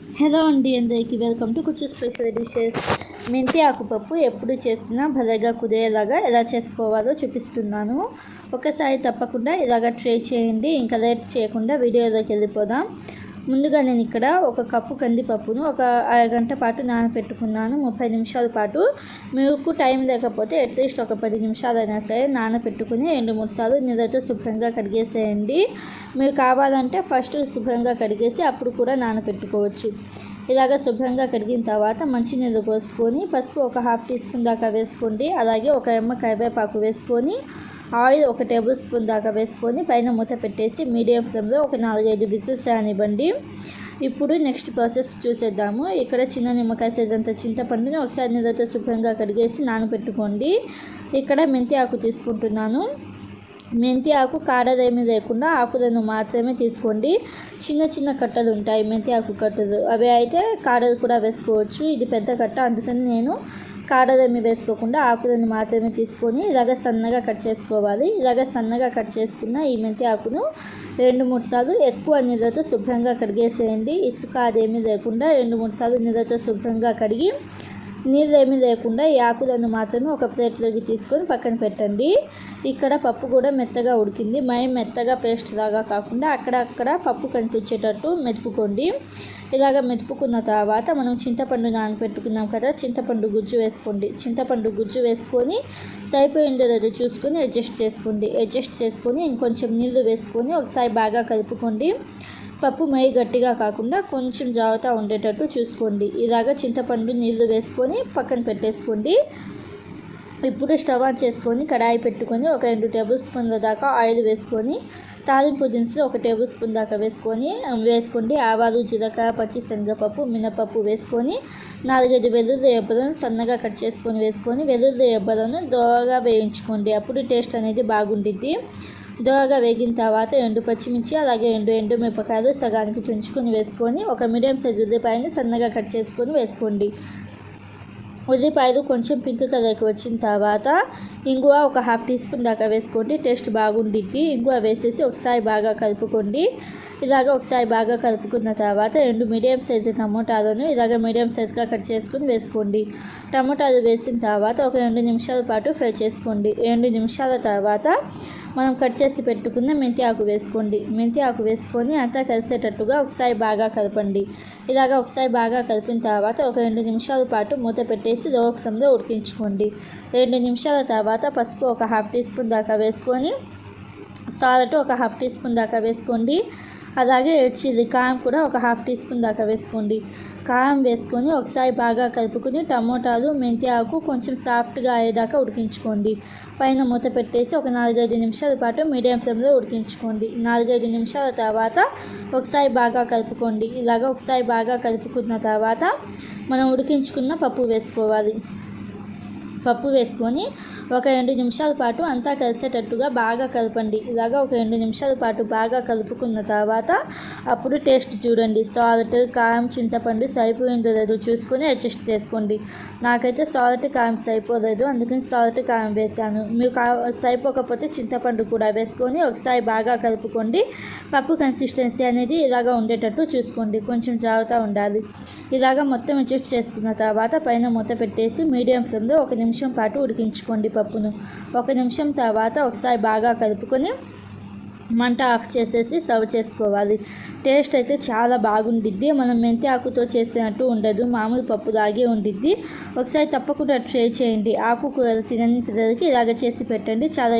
Hello అండి అందరికీ welcome to కొంచెం స్పెషల్ డిషెస్. మెంతి ఆకుపప్పు ఎప్పుడు చేసినా భలేగా కుదేలాగా ఎలా చేసుకోవాలో చూపిస్తున్నాను. ఒకసారి తప్పకుండా ఇలాగ ట్రై చేయండి. ఇంకా లేట్ చేయకుండా వీడియోలోకి వెళ్ళిపోదాం. ముందుగా నేను ఇక్కడ ఒక కప్పు కందిపప్పును ఒక అరగంట పాటు నానబెట్టుకున్నాను ముప్పై నిమిషాల పాటు. మీకు టైం లేకపోతే అట్లీస్ట్ ఒక పది నిమిషాలైనా సరే నానబెట్టుకుని రెండు మూడు సార్లు నీళ్ళతో శుభ్రంగా కడిగేసేయండి. మీరు కావాలంటే ఫస్ట్ శుభ్రంగా కడిగేసి అప్పుడు కూడా నానబెట్టుకోవచ్చు ఇలాగ శుభ్రంగా కడిగిన తర్వాత మంచినీళ్ళు పోసుకొని పసుపు ఒక హాఫ్ టీ స్పూన్ దాకా వేసుకోండి. అలాగే ఒక ఎమ్మ కరివేపాకు వేసుకొని ఆయిల్ ఒక టేబుల్ స్పూన్ దాకా వేసుకొని పైన మూత పెట్టేసి మీడియం ఫ్లేమ్లో ఒక నాలుగైదు విజిల్స్ రానివ్వండి. ఇప్పుడు నెక్స్ట్ ప్రాసెస్ చూసేద్దాము. ఇక్కడ చిన్న నిమ్మకాయ సైజ్ అంత చింతపండుని ఒకసారి నీళ్ళతో శుభ్రంగా కడిగేసి నానబెట్టుకోండి. ఇక్కడ మెంతి ఆకు తీసుకుంటున్నాను. మెంతి ఆకు కాడలేమీ లేకుండా ఆకులను మాత్రమే తీసుకోండి. చిన్న చిన్న కట్టలు ఉంటాయి మెంతి ఆకు కట్టలు. అవి అయితే కాడలు కూడా వేసుకోవచ్చు. ఇది పెద్ద కట్ట అందుకని నేను కాడలేమి వేసుకోకుండా ఆకులను మాత్రమే తీసుకొని రగ సన్నగా కట్ చేసుకోవాలి. రగ సన్నగా కట్ చేసుకున్న ఈ మెంతి ఆకును రెండు మూడు సార్లు ఎక్కువ నీళ్ళతో శుభ్రంగా కడిగేసేయండి. ఇసుక అదేమీ లేకుండా రెండు మూడు సార్లు నీళ్ళతో శుభ్రంగా కడిగి నీళ్ళు ఏమీ లేకుండా ఈ ఆకులను మాత్రమే ఒక ప్లేట్లోకి తీసుకొని పక్కన పెట్టండి. ఇక్కడ పప్పు కూడా మెత్తగా ఉడికింది. మై మెత్తగా పేస్ట్ లాగా కాకుండా అక్కడక్కడ పప్పు కనిపించేటట్టు మెతుపుకోండి ఇలాగ మెతుపుకున్న తర్వాత మనం చింతపండు నానబెట్టుకున్నాం కదా చింతపండు గుజ్జు వేసుకోండి. చింతపండు గుజ్జు వేసుకొని సరిపోయిందో లేదో చూసుకొని అడ్జస్ట్ చేసుకోండి. అడ్జస్ట్ చేసుకొని ఇంకొంచెం నీళ్ళు వేసుకొని ఒకసారి బాగా కలుపుకోండి. పప్పు మై గట్టిగా కాకుండా కొంచెం జాగ్రత్త ఉండేటట్టు చూసుకోండి. ఇలాగ చింతపండు నీళ్ళు వేసుకొని పక్కన పెట్టేసుకోండి. ఇప్పుడు స్టవ్ ఆన్ చేసుకొని కడాయి పెట్టుకొని ఒక రెండు టేబుల్ స్పూన్ల దాకా ఆయిల్ వేసుకొని తాలింపు దినుసులు ఒక టేబుల్ స్పూన్ దాకా వేసుకొని వేసుకోండి. ఆవాలు జీలకర్ర పచ్చి శనగపప్పు మినపప్పు వేసుకొని నాలుగైదు వెల్లుల్లి ఎబ్బలను సన్నగా కట్ చేసుకొని వేసుకొని వెల్లుల్లి ఎబ్బలను దోరగా వేయించుకోండి. అప్పుడు టేస్ట్ అనేది బాగుండిద్ది. దోరగా వేగిన తర్వాత ఎండు పచ్చిమిర్చి అలాగే ఎండు ఎండు మిరపకాయలు సగానికి తుంచుకొని వేసుకొని ఒక మీడియం సైజ్ ఉల్లిపాయని సన్నగా కట్ చేసుకొని వేసుకోండి. ఉల్లిపాయలు కొంచెం పింక్ కలర్కి వచ్చిన తర్వాత ఇంగువ ఒక హాఫ్ టీ స్పూన్ దాకా వేసుకోండి. టేస్ట్ బాగుండిద్ది. ఇంగువ వేసేసి ఒకసారి బాగా కలుపుకోండి. ఇలాగ ఒకసారి బాగా కలుపుకున్న తర్వాత రెండు మీడియం సైజు టమోటాలను ఇలాగ మీడియం సైజుగా కట్ చేసుకుని వేసుకోండి. టమోటాలు వేసిన తర్వాత ఒక రెండు నిమిషాల పాటు ఫ్రై చేసుకోండి. రెండు నిమిషాల తర్వాత మనం కట్ చేసి పెట్టుకున్న మెంతి ఆకు వేసుకోండి. మెంతి ఆకు వేసుకొని అంతా కలిసేటట్టుగా ఒకసారి బాగా కలపండి. ఇలాగ ఒకసారి బాగా కలిపిన తర్వాత ఒక రెండు నిమిషాల పాటు మూత పెట్టేసి లో ఉడికించుకోండి. రెండు నిమిషాల తర్వాత పసుపు ఒక హాఫ్ టీ స్పూన్ దాకా వేసుకొని సాల్ట్ ఒక హాఫ్ టీ స్పూన్ దాకా వేసుకోండి. అలాగే చిల్లీ కారం కూడా ఒక హాఫ్ టీ స్పూన్ దాకా వేసుకోండి. కారం వేసుకొని ఒకసారి బాగా కలుపుకొని టమోటాలు మెంతి ఆకు కొంచెం సాఫ్ట్గా అయ్యేదాకా ఉడికించుకోండి. పైన మూత పెట్టేసి ఒక నాలుగైదు నిమిషాల పాటు మీడియం ఫ్లేమ్లో ఉడికించుకోండి. నాలుగైదు నిమిషాల తర్వాత ఒకసారి బాగా కలుపుకోండి. ఇలాగ ఒకసారి బాగా కలుపుకున్న తర్వాత మనం ఉడికించుకున్న పప్పు వేసుకోవాలి. పప్పు వేసుకొని ఒక రెండు నిమిషాల పాటు అంతా కలిసేటట్టుగా బాగా కలపండి. ఇలాగా ఒక రెండు నిమిషాల పాటు బాగా కలుపుకున్న తర్వాత అప్పుడు టేస్ట్ చూడండి. సాల్ట్ కారం చింతపండు సరిపోయిందో లేదో చూసుకొని అడ్జస్ట్ చేసుకోండి. నాకైతే సాల్ట్ కారం సరిపోలేదు. అందుకని సాల్ట్ కారం వేసాను మీరు కా సరిపోకపోతే చింతపండు కూడా వేసుకొని ఒకసారి బాగా కలుపుకోండి. పప్పు కన్సిస్టెన్సీ అనేది ఇలాగా ఉండేటట్టు చూసుకోండి. కొంచెం జాగ్రత్త ఉండాలి. ఇలాగ మొత్తం అడ్జస్ట్ చేసుకున్న తర్వాత పైన మూత పెట్టేసి మీడియం ఫ్లేమ్లో ఒక నిమిషం నిమిషం పాటు ఉడికించుకోండి పప్పును. ఒక నిమిషం తర్వాత ఒకసారి బాగా కలుపుకొని మంట ఆఫ్ చేసేసి సర్వ్ చేసుకోవాలి. టేస్ట్ అయితే చాలా బాగుండిద్ది. మనం మెంతి ఆకుతో చేసినట్టు ఉండదు. మామూలు పప్పు లాగే ఉండిద్ది. ఒకసారి తప్పకుండా ట్రై చేయండి. ఆకుకూరలు తినని పిల్లలకి ఇలాగ చేసి పెట్టండి. చాలా ఇష్టం.